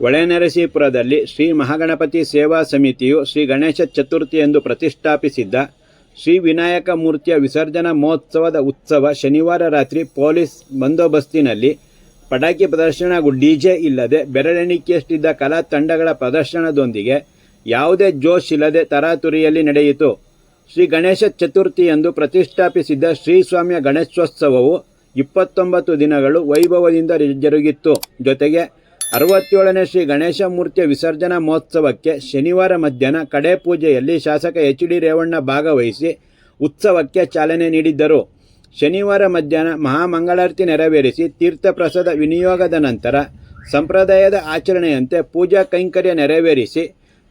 ಹೊಳೆನರಸೀಪುರದಲ್ಲಿ ಶ್ರೀ ಮಹಾಗಣಪತಿ ಸೇವಾ ಸಮಿತಿಯು ಶ್ರೀ ಗಣೇಶ ಚತುರ್ಥಿ ಎಂದು ಪ್ರತಿಷ್ಠಾಪಿಸಿದ್ದ ಶ್ರೀ ವಿನಾಯಕ ಮೂರ್ತಿಯ ವಿಸರ್ಜನಾ ಮಹೋತ್ಸವದ ಉತ್ಸವ ಶನಿವಾರ ರಾತ್ರಿ ಪೊಲೀಸ್ ಬಂದೋಬಸ್ತಿನಲ್ಲಿ ಪಟಾಕಿ ಪ್ರದರ್ಶನ ಹಾಗೂ ಡಿಜೆ ಇಲ್ಲದೆ ಬೆರಳೆಣಿಕೆಯಷ್ಟಿದ್ದ ಕಲಾ ತಂಡಗಳ ಪ್ರದರ್ಶನದೊಂದಿಗೆ ಯಾವುದೇ ಜೋಶ್ ಇಲ್ಲದೆ ತರಾತುರಿಯಲ್ಲಿ ನಡೆಯಿತು. ಶ್ರೀ ಗಣೇಶ ಚತುರ್ಥಿಯಂದು ಪ್ರತಿಷ್ಠಾಪಿಸಿದ್ದ ಶ್ರೀ ಸ್ವಾಮಿಯ ಗಣೇಶೋತ್ಸವವು ಇಪ್ಪತ್ತೊಂಬತ್ತು ದಿನಗಳು ವೈಭವದಿಂದ ಜರುಗಿತ್ತು. ಜೊತೆಗೆ ಅರವತ್ತೇಳನೇ ಶ್ರೀ ಗಣೇಶ ಮೂರ್ತಿಯ ವಿಸರ್ಜನಾ ಮಹೋತ್ಸವಕ್ಕೆ ಶನಿವಾರ ಮಧ್ಯಾಹ್ನ ಕಡೆ ಪೂಜೆಯಲ್ಲಿ ಶಾಸಕ ಎಚ್ ಡಿ ರೇವಣ್ಣ ಭಾಗವಹಿಸಿ ಉತ್ಸವಕ್ಕೆ ಚಾಲನೆ ನೀಡಿದ್ದರು. ಶನಿವಾರ ಮಧ್ಯಾಹ್ನ ಮಹಾಮಂಗಳಾರತಿ ನೆರವೇರಿಸಿ ತೀರ್ಥಪ್ರಸಾದ ವಿನಿಯೋಗದ ನಂತರ ಸಂಪ್ರದಾಯದ ಆಚರಣೆಯಂತೆ ಪೂಜಾ ಕೈಂಕರ್ಯ ನೆರವೇರಿಸಿ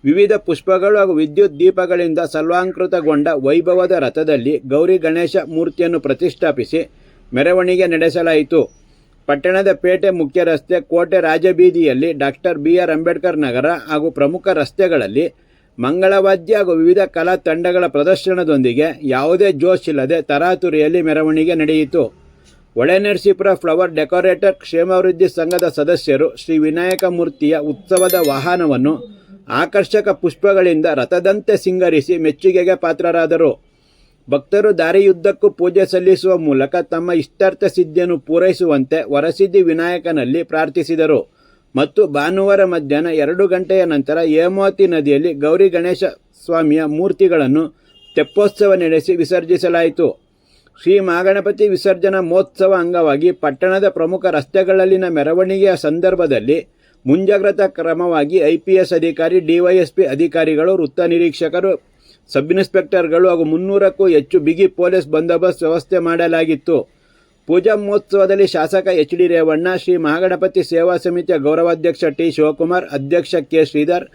ವಿವಿಧ ಪುಷ್ಪಗಳು ಹಾಗೂ ವಿದ್ಯುತ್ ದೀಪಗಳಿಂದ ಸಲ್ವಾಂಕೃತಗೊಂಡ ವೈಭವದ ರಥದಲ್ಲಿ ಗೌರಿ ಗಣೇಶ ಮೂರ್ತಿಯನ್ನು ಪ್ರತಿಷ್ಠಾಪಿಸಿ ಮೆರವಣಿಗೆ ನಡೆಸಲಾಯಿತು. ಪಟ್ಟಣದ ಪೇಟೆ ಮುಖ್ಯ ರಸ್ತೆ ಕೋಟೆ ರಾಜಬೀದಿಯಲ್ಲಿ doctor B R Ambedkar Nagar ಹಾಗೂ ಪ್ರಮುಖ ರಸ್ತೆಗಳಲ್ಲಿ ಮಂಗಳವಾದ್ಯ ಹಾಗೂ ವಿವಿಧ ಕಲಾ ತಂಡಗಳ ಪ್ರದರ್ಶನದೊಂದಿಗೆ ಯಾವುದೇ ಜೋಶ್ ಇಲ್ಲದೆ ತರಾತುರಿಯಲ್ಲಿ ಮೆರವಣಿಗೆ ನಡೆಯಿತು. ಒಳೆನರಸೀಪುರ ಫ್ಲವರ್ ಡೆಕೋರೇಟರ್ ಕ್ಷೇಮಾಭಿವೃದ್ಧಿ ಸಂಘದ ಸದಸ್ಯರು ಶ್ರೀ ವಿನಾಯಕ ಮೂರ್ತಿಯ ಉತ್ಸವದ ವಾಹನವನ್ನು ಆಕರ್ಷಕ ಪುಷ್ಪಗಳಿಂದ ರಥದಂತೆ ಸಿಂಗರಿಸಿ ಮೆಚ್ಚುಗೆಗೆ ಪಾತ್ರರಾದರು. ಭಕ್ತರು ದಾರಿಯುದ್ದಕ್ಕೂ ಪೂಜೆ ಸಲ್ಲಿಸುವ ಮೂಲಕ ತಮ್ಮ ಇಷ್ಟಾರ್ಥ ಸಿದ್ಧಿಯನ್ನು ಪೂರೈಸುವಂತೆ ವರಸಿದ್ಧಿ ವಿನಾಯಕನಲ್ಲಿ ಪ್ರಾರ್ಥಿಸಿದರು. ಮತ್ತು ಭಾನುವಾರ ಮಧ್ಯಾಹ್ನ ಎರಡು ಗಂಟೆಯ ನಂತರ ಹೇಮಾವತಿ ನದಿಯಲ್ಲಿ ಗೌರಿ ಗಣೇಶ ಸ್ವಾಮಿಯ ಮೂರ್ತಿಗಳನ್ನು ತೆಪ್ಪೋತ್ಸವ ನಡೆಸಿ ವಿಸರ್ಜಿಸಲಾಯಿತು. ಶ್ರೀ ಮಹಾಗಣಪತಿ ವಿಸರ್ಜನಾ ಮಹೋತ್ಸವ ಅಂಗವಾಗಿ ಪಟ್ಟಣದ ಪ್ರಮುಖ ರಸ್ತೆಗಳಲ್ಲಿನ ಮೆರವಣಿಗೆಯ ಸಂದರ್ಭದಲ್ಲಿ ಮುಂಜಾಗ್ರತಾ ಕ್ರಮವಾಗಿ ಐಪಿಎಸ್ ಅಧಿಕಾರಿ ಡಿವೈಎಸ್ಪಿ ಅಧಿಕಾರಿಗಳು, ವೃತ್ತ ನಿರೀಕ್ಷಕರು ಸಬ್ ಇನ್ಸ್ಪೆಕ್ಟರ್ಗಳು ಹಾಗೂ ಮುನ್ನೂರಕ್ಕೂ ಹೆಚ್ಚು ಬಿಗಿ ಪೊಲೀಸ್ ಬಂದೋಬಸ್ತ್ ವ್ಯವಸ್ಥೆ ಮಾಡಲಾಗಿತ್ತು. ಪೂಜಾ ಮಹೋತ್ಸವದಲ್ಲಿ ಶಾಸಕ ಎಚ್ ಡಿ ರೇವಣ್ಣ, ಶ್ರೀ ಮಹಾಗಣಪತಿ ಸೇವಾ ಸಮಿತಿಯ ಗೌರವಾಧ್ಯಕ್ಷ ಟಿ ಶಿವಕುಮಾರ್, ಅಧ್ಯಕ್ಷ ಕೆ ಶ್ರೀಧರ್,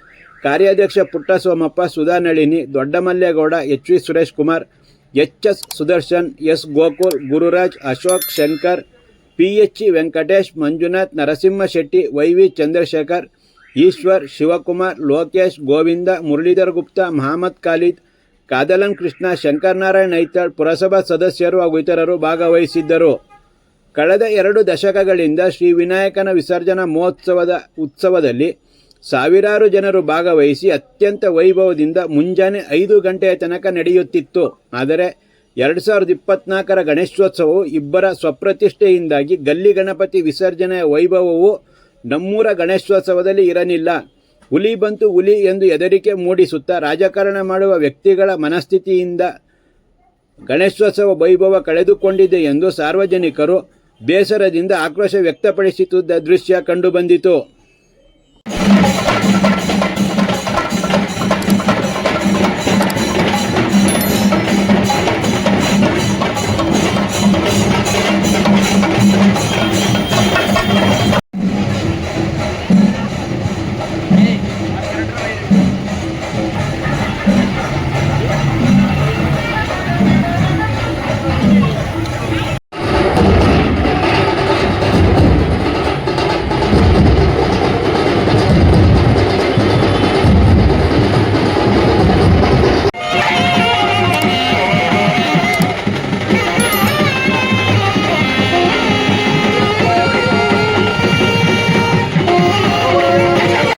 ಕಾರ್ಯಾಧ್ಯಕ್ಷ Puttasomappa, Sudhanalini, Doddamallegowda, H V Suresh Kumar, H S Sudarshan, S Gokul, Gururaj, Ashok Shankar, P H E Venkatesh, Manjunath, Narasimha Shetty, Y V Chandrashekar Eshwar, Shivakumar, Lokesh, Govinda, Muralidhar Gupta, Mohammed Khalid Kadalam Krishna, Shankaranarayan Aithal ಪುರಸಭಾ ಸದಸ್ಯರು ಹಾಗೂ ಇತರರು ಭಾಗವಹಿಸಿದ್ದರು. ಕಳೆದ ಎರಡು ದಶಕಗಳಿಂದ ಶ್ರೀ ವಿನಾಯಕನ ವಿಸರ್ಜನಾ ಮಹೋತ್ಸವದ ಉತ್ಸವದಲ್ಲಿ ಸಾವಿರಾರು ಜನರು ಭಾಗವಹಿಸಿ ಅತ್ಯಂತ ವೈಭವದಿಂದ ಮುಂಜಾನೆ ಐದು ಗಂಟೆಯ ತನಕ ನಡೆಯುತ್ತಿತ್ತು. ಆದರೆ ಎರಡು ಸಾವಿರದ ಇಪ್ಪತ್ನಾಲ್ಕರ ಗಣೇಶೋತ್ಸವವು ಇಬ್ಬರ ಸ್ವಪ್ರತಿಷ್ಠೆಯಿಂದಾಗಿ ಗಲ್ಲಿ ಗಣಪತಿ ವಿಸರ್ಜನೆಯ ವೈಭವವು ನಮ್ಮೂರ ಗಣೇಶೋತ್ಸವದಲ್ಲಿ ಇರಲಿಲ್ಲ. ಹುಲಿ ಬಂತು ಹುಲಿ ಎಂದು ಹೆದರಿಕೆ ಮೂಡಿಸುತ್ತಾ ರಾಜಕಾರಣ ಮಾಡುವ ವ್ಯಕ್ತಿಗಳ ಮನಸ್ಥಿತಿಯಿಂದ ಗಣೇಶೋತ್ಸವ ವೈಭವ ಕಳೆದುಕೊಂಡಿದೆ ಎಂದು ಸಾರ್ವಜನಿಕರು ಬೇಸರದಿಂದ ಆಕ್ರೋಶ ವ್ಯಕ್ತಪಡಿಸುತ್ತಿದ್ದ ದೃಶ್ಯ ಕಂಡುಬಂದಿತು.